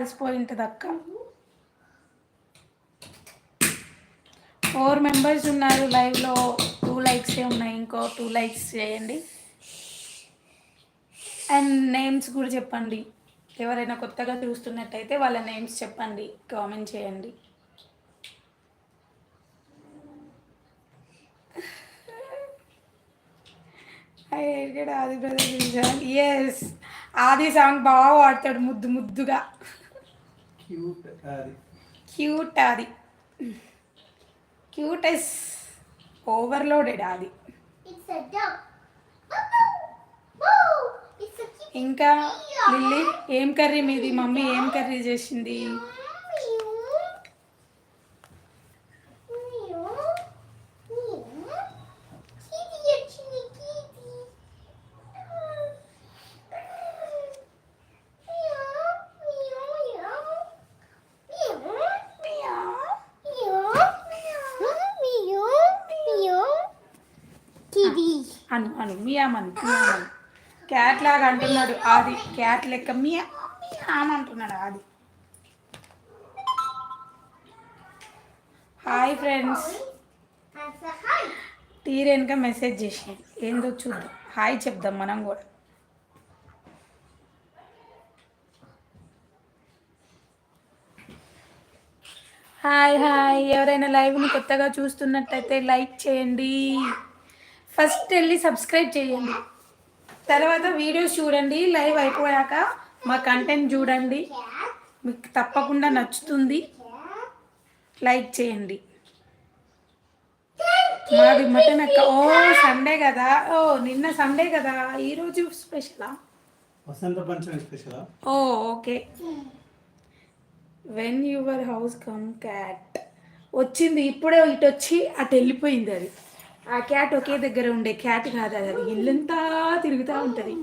కలిసిపోయి ఉంటుంది అక్క ఫోర్ మెంబర్స్ ఉన్నారు. లైవ్లో టూ లైక్సే ఉన్నాయి. ఇంకో టూ లైక్స్ చేయండి. అండ్ నేమ్స్ కూడా చెప్పండి. ఎవరైనా కొత్తగా చూస్తున్నట్టయితే వాళ్ళ నేమ్స్ చెప్పండి. కామెంట్ చేయండి. ఆది బ్రదర్ ఎస్ ఆది సాంగ్ బాగా పాడతాడు ముద్దు ముద్దుగా. క్యూట్ అది. క్యూట్ అది. క్యూటెస్ ఓవర్లోడెడ్ అది. ఇంకా లిల్లీ ఏం కర్రీ మీది? మమ్మీ ఏం కర్రీ చేసింది? అను అను మియామను మియామను. క్యాట్ లాగా అంటున్నాడు ఆది. క్యాట్ లెక్క మియా మియామ్ అంటున్నాడు ఆది. Hi friends. Tea a message చేసింది. ఏందో చూద్దాం. హాయ్ చెప్దాం మనం కూడా. Hi hi. ఎవరైనా లైవ్ని కొత్తగా చూస్తున్నట్టయితే లైక్ చేయండి. ఫస్ట్ వెళ్ళి సబ్స్క్రైబ్ చేయండి. తర్వాత వీడియోస్ చూడండి లైవ్ అయిపోయాక మా కంటెంట్ చూడండి. మీకు తప్పకుండా నచ్చుతుంది. లైక్ చేయండి. మాది మటన్ అక్క. ఓ సండే కదా. ఓ నిన్న సండే కదా. ఈరోజు స్పెషలా? Vasant Panchami special? Oh okay. When your house come cat వచ్చింది ఇప్పుడే ఇటు వచ్చి అటు వెళ్ళిపోయింది అది. ఆ క్యాట్ ఒకే దగ్గర ఉండే క్యాట్ కాదు అది. అది ఇల్లంతా తిరుగుతూ ఉంటుంది.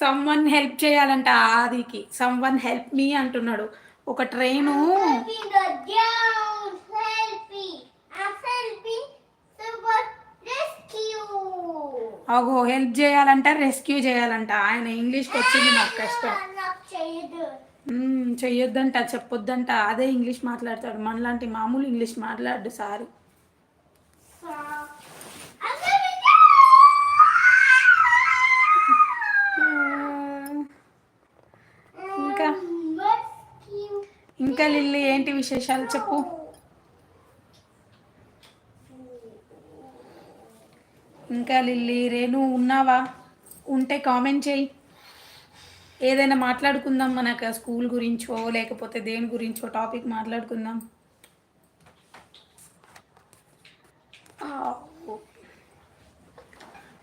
సమ్వన్ హెల్ప్ చేయాలంట ఆదికి. సమ్వన్ హెల్ప్ మీ అంటున్నాడు. ఒక ట్రైను అగో హెల్ప్ చేయాలంట రెస్క్యూ చేయాలంట. ఆయన ఇంగ్లీష్కి వచ్చింది నాకు కష్టం. చెయ్యొద్దంట చెప్పొద్దంట. అదే ఇంగ్లీష్ మాట్లాడతాడు. మనలాంటి మామూలు ఇంగ్లీష్ మాట్లాడు సారి. ఇంకా? ఇంకా లిల్లీ ఏంటి విశేషాలు? చెప్పు. ఇంకా లిల్లీ రేణు ఉన్నావా? ఉంటే కామెంట్ చేయి. ఏదైనా మాట్లాడుకుందాం మనకు స్కూల్ గురించో లేకపోతే దేని గురించో టాపిక్ మాట్లాడుకుందాం.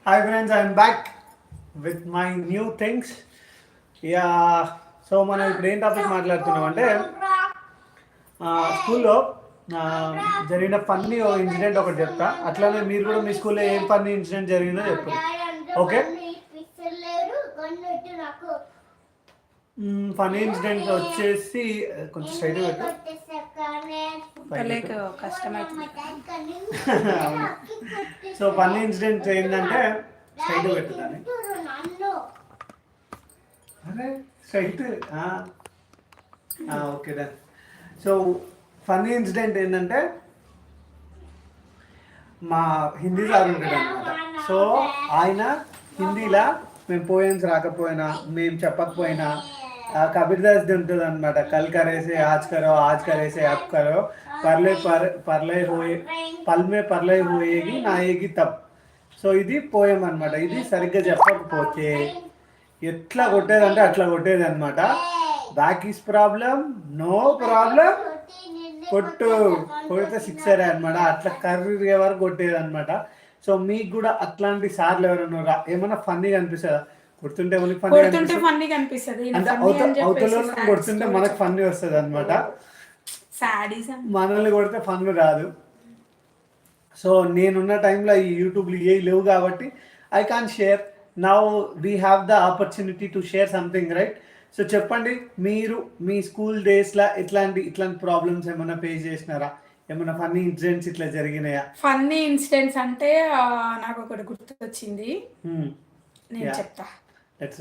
Hi friends I'm back with my new things yeah so మనం ఇప్పుడు ఏం టాపిక్ మాట్లాడుతున్నాం అంటే స్కూల్లో జరిగిన ఫన్నీ ఇన్సిడెంట్ ఒకటి చెప్తా. అట్లానే మీరు కూడా మీ స్కూల్లో ఏం ఫన్నీ ఇన్సిడెంట్ జరిగిందో చెప్పండి. ఓకే ఫన్నీ ఇన్సిడెంట్ వచ్చేసి కొంచెం స్ట్రైట్ పెట్టు. సో ఫన్నీ ఇన్సిడెంట్ ఏంటంటే స్ట్రైట్ పెట్టుదాన్ని అరే straight okay done. So funny incident ఏంటంటే మా హిందీ సార్ ఉంటాడు అనమాట సో ఆయన హిందీలా మేము పోయన్స్ రాకపోయినా మేము చెప్పకపోయినా ఆ కబీర్దాస్ది ఉంటుంది అనమాట కల్ కరేసే ఆజ్ కరో ఆజ్ కరేసే అప్ కరో పర్లే పర్ పర్లే హోయే పల్మే పర్లే హోయేగి నా ఏగి తప్. సో ఇది పోయం అనమాట ఇది సరిగ్గా చెప్పకపోతే ఎట్లా కొట్టేదంటే అట్లా కొట్టేది అనమాట back is problem no problem కొట్టు కొడితే సిక్సర్ అనమాట అట్లా కర్రీ వరకు కొట్టేది అనమాట సో మీకు కూడా అట్లాంటి సార్లు ఎవరైనా ఏమైనా ఫన్నీగా అనిపిస్తుందా? కొడుతుంటే మనకి ఫన్నీ కొడుతుంటే అవతల చెప్పేసి వాళ్ళని కొడుతుంటే మనకు ఫన్నీ వస్తుంది అనమాట మనల్ని కొడితే ఫన్ రాదు సో నేనున్న టైంలో ఈ యూట్యూబ్లో ఏ లేవు కాబట్టి I can share now we have the opportunity to share something right so చెప్పండి మీరు మీ స్కూల్ డేస్లో ఇట్లాంటి ఇట్లాంటి ప్రాబ్లమ్స్ ఏమైనా ఫేస్ చేసినారా? ఏమైనా ఫన్నీ ఇన్సిడెంట్స్ ఇట్లా జరిగినాయా? ఫన్నీ ఇన్సిడెంట్స్ అంటే నాకు ఒకటి గుర్తొచ్చింది. Hmm. నేను. చెప్తా. That's